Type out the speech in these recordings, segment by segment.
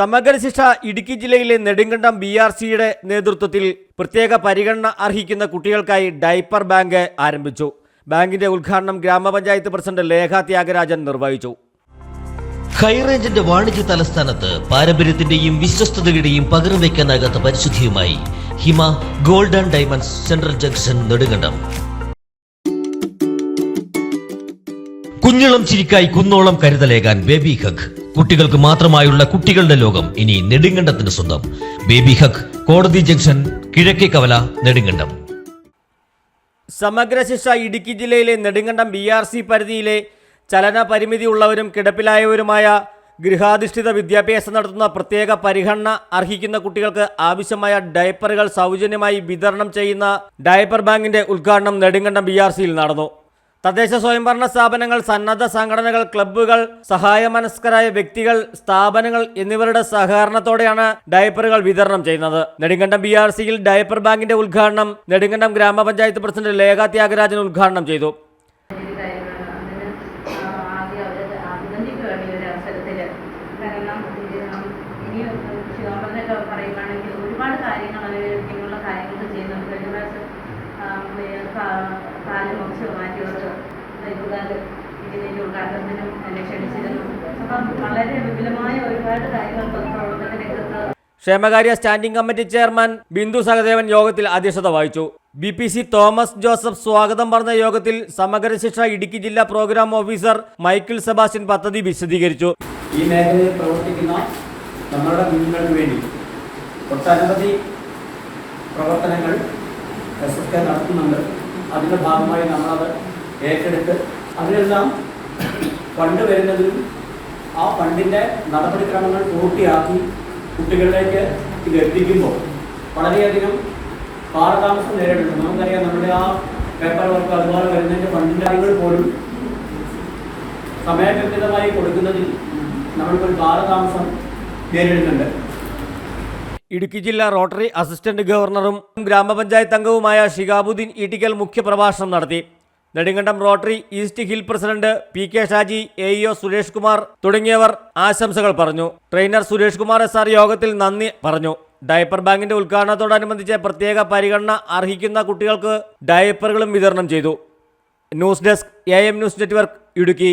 സമഗ്ര ശിക്ഷ ഇടുക്കി ജില്ലയിലെ നെടുങ്കണ്ടം ബി ആർ സിയുടെ നേതൃത്വത്തിൽ പ്രത്യേക പരിഗണന അർഹിക്കുന്ന കുട്ടികൾക്കായി ഡൈപ്പർ ബാങ്ക് ആരംഭിച്ചു. ബാങ്കിന്റെ ഉദ്ഘാടനം ഗ്രാമപഞ്ചായത്ത് പ്രസിഡന്റ് ലേഖ ത്യാഗരാജൻ നിർവഹിച്ചു. ഹൈറേഞ്ചിന്റെ വാണിജ്യ തലസ്ഥാനത്ത് പാരമ്പര്യത്തിന്റെയും വിശ്വസ്തതയുടെയും പകരം വയ്ക്കാനാകാത്ത പരിശുദ്ധിയുമായി Hima golden diamonds central junction Nedumkandam. കുഞ്ഞളം ചിരിക്കായി കുന്നോളം കരുതലേകാൻ ബേബി ഹഗ്. കുട്ടികൾക്ക് മാത്രമായുള്ള കുട്ടികളുടെ ലോകം ഇനി നെടുങ്കണ്ടത്തിന് സ്വന്തം. ബേബി ഹഗ് കോടതി ജംഗ്ഷൻ കിഴക്കേ കവല നെടുങ്കണ്ടം. സമഗ്ര ശിക്ഷ ഇടുക്കി ജില്ലയിലെ നെടുങ്കണ്ടം ബി ആർ സി പരിധിയിലെ ചലന പരിമിതി ഉള്ളവരും കിടപ്പിലായവരുമായ ഗൃഹാധിഷ്ഠിത വിദ്യാഭ്യാസം നടത്തുന്ന പ്രത്യേക പരിഗണന അർഹിക്കുന്ന കുട്ടികൾക്ക് ആവശ്യമായ ഡയപ്പറുകൾ സൗജന്യമായി വിതരണം ചെയ്യുന്ന ഡയപ്പർ ബാങ്കിന്റെ ഉദ്ഘാടനം നെടുങ്കണ്ടം ബി നടന്നു. തദ്ദേശ സ്വയംഭരണ സ്ഥാപനങ്ങൾ സന്നദ്ധ സംഘടനകൾ ക്ലബ്ബുകൾ സഹായമനസ്കരായ വ്യക്തികൾ സ്ഥാപനങ്ങൾ എന്നിവരുടെ സഹകരണത്തോടെയാണ് ഡയപ്പറുകൾ വിതരണം ചെയ്യുന്നത് നെടുങ്കണ്ടം ബി ആർ സിയിൽ ഡയപ്പർ ബാങ്കിന്റെ ഉദ്ഘാടനം നെടുങ്കണ്ടം ഗ്രാമപഞ്ചായത്ത് പ്രസിഡന്റ് ലേഖ ത്യാഗരാജൻ ഉദ്ഘാടനം ചെയ്തു ഒരുപാട് കാര്യങ്ങൾ ഇങ്ങനെയുള്ള കാര്യങ്ങൾ ചെയ്യുന്നുണ്ട് കാൽ മുറിച്ച് മാറ്റിയവർക്ക് ഇതുകാൽ ഇതിന്റെ ഉദ്ഘാടനത്തിനും എന്നെ ക്ഷണിച്ചിരുന്നു. അപ്പം വളരെ വിപുലമായ ഒരുപാട് കാര്യങ്ങൾ പ്രവർത്തന രംഗത്ത് ക്ഷേമകാര്യ standing committee chairman Bindu Sahadevan യോഗത്തിൽ അധ്യക്ഷത വഹിച്ചു. B P C Thomas Joseph സ്വാഗതം പറഞ്ഞ യോഗത്തിൽ സമഗ്ര ശിക്ഷ ഇടുക്കി ജില്ലാ പ്രോഗ്രാം ഓഫീസർ മൈക്കിൾ സെബാസ്റ്റ്യൻ പദ്ധതി വിശദീകരിച്ചു. ഈ മേഖലയിൽ പ്രവർത്തിക്കുന്ന നമ്മളുടെ കുഞ്ഞുങ്ങൾക്ക് വേണ്ടി ഒട്ടനവധി പ്രവർത്തനങ്ങൾ എസ് എസ് കെ നടത്തുന്നുണ്ട്. അതിന്റെ ഭാഗമായി നമ്മളത് ഏറ്റെടുത്ത് അതിനെല്ലാം ഫണ്ട് വരുന്നതിനും ആ ഫണ്ടിന്റെ നടപടിക്രമങ്ങൾ പൂർത്തിയാക്കി കുട്ടികളിലേക്ക് ഇത് എത്തിക്കുമ്പോൾ വളരെയധികം കാലതാമസം നേരിടുന്നുണ്ട് നമുക്കറിയാം നമ്മുടെ ആ പേപ്പർ വർക്ക് അതുപോലെ വരുന്നതിന്റെ ഫണ്ടിന്റെ കാര്യങ്ങൾ പോലും സമയബന്ധിതമായി കൊടുക്കുന്നതിൽ നമ്മൾക്കൊരു കാലതാമസം നേരിടുന്നുണ്ട്. ഇടുക്കി ജില്ലാ റോട്ടറി അസിസ്റ്റന്റ് ഗവർണറും ഗ്രാമപഞ്ചായത്ത് അംഗവുമായ ഷിഹാബുദ്ദീൻ ഇടിക്കൽ മുഖ്യപ്രഭാഷണം നടത്തി. Nedumkandam Rotary East Hill president P K Shaji A EO Suresh Kumar തുടങ്ങിയവർ ആശംസകൾ പറഞ്ഞു. Trainer Suresh Kumar S R യോഗത്തിൽ നന്ദി പറഞ്ഞു. ഡയപ്പർ ബാങ്കിന്റെ ഉദ്ഘാടനത്തോടനുബന്ധിച്ച് പ്രത്യേക പരിഗണന അർഹിക്കുന്ന കുട്ടികൾക്ക് ഡയപ്പറുകളും വിതരണം ചെയ്തു. News desk A M news network Idukki.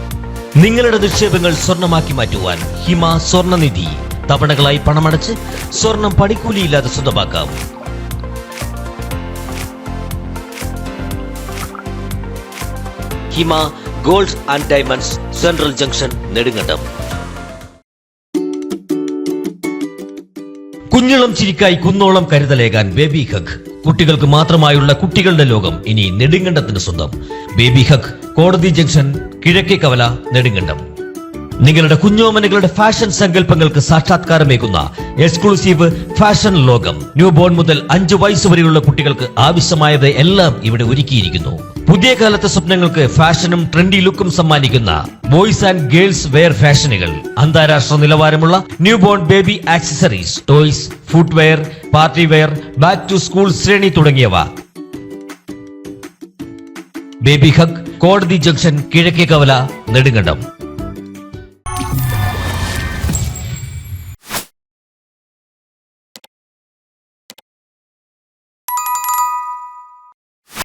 നിങ്ങളുടെ നിക്ഷേപങ്ങൾ സ്വർണമാക്കി മാറ്റുവാൻ ഹിമ സ്വർണനിധി. തവണകളായി പണമടച്ച് സ്വർണം പണിക്കൂലിയില്ലാതെ സ്വന്തമാക്കാം. Hima gold and diamonds central junction Nedumkandam. കുഞ്ഞിളം ചിരിക്കായി കുന്നോളം കരുതലേകാൻ ബേബി ഹഗ്. കുട്ടികൾക്ക് മാത്രമായുള്ള കുട്ടികളുടെ ലോകം ഇനി നെടുങ്കണ്ടത്തിന് സ്വന്തം. ബേബി ഹഗ് കോടതി ജംഗ്ഷൻ കിഴക്കേ കവല നെടുങ്കണ്ടം. നിങ്ങളുടെ കുഞ്ഞോമനകളുടെ ഫാഷൻ സങ്കല്പങ്ങൾക്ക് സാക്ഷാത്കാരമേകുന്ന എക്സ്ക്ലൂസീവ് ഫാഷൻ ലോകം. ന്യൂ ബോൺ മുതൽ അഞ്ചു വയസ്സ് വരെയുള്ള കുട്ടികൾക്ക് ആവശ്യമായത് എല്ലാം ഇവിടെ ഒരുക്കിയിരിക്കുന്നു. പുതിയ കാലത്തെ സ്വപ്നങ്ങൾക്ക് ഫാഷനും ട്രെൻഡി ലുക്കും സമ്മാനിക്കുന്ന ബോയ്സ് ആൻഡ് ഗേൾസ് വെയർ ഫാഷനുകൾ. അന്താരാഷ്ട്ര നിലവാരമുള്ള new born baby accessories toys footwear party wear back to school ശ്രേണി തുടങ്ങിയവ. ബേബി ഹക് കോടതി ജംഗ്ഷൻ കിഴക്കേ കവല നെടുങ്കണ്ടം.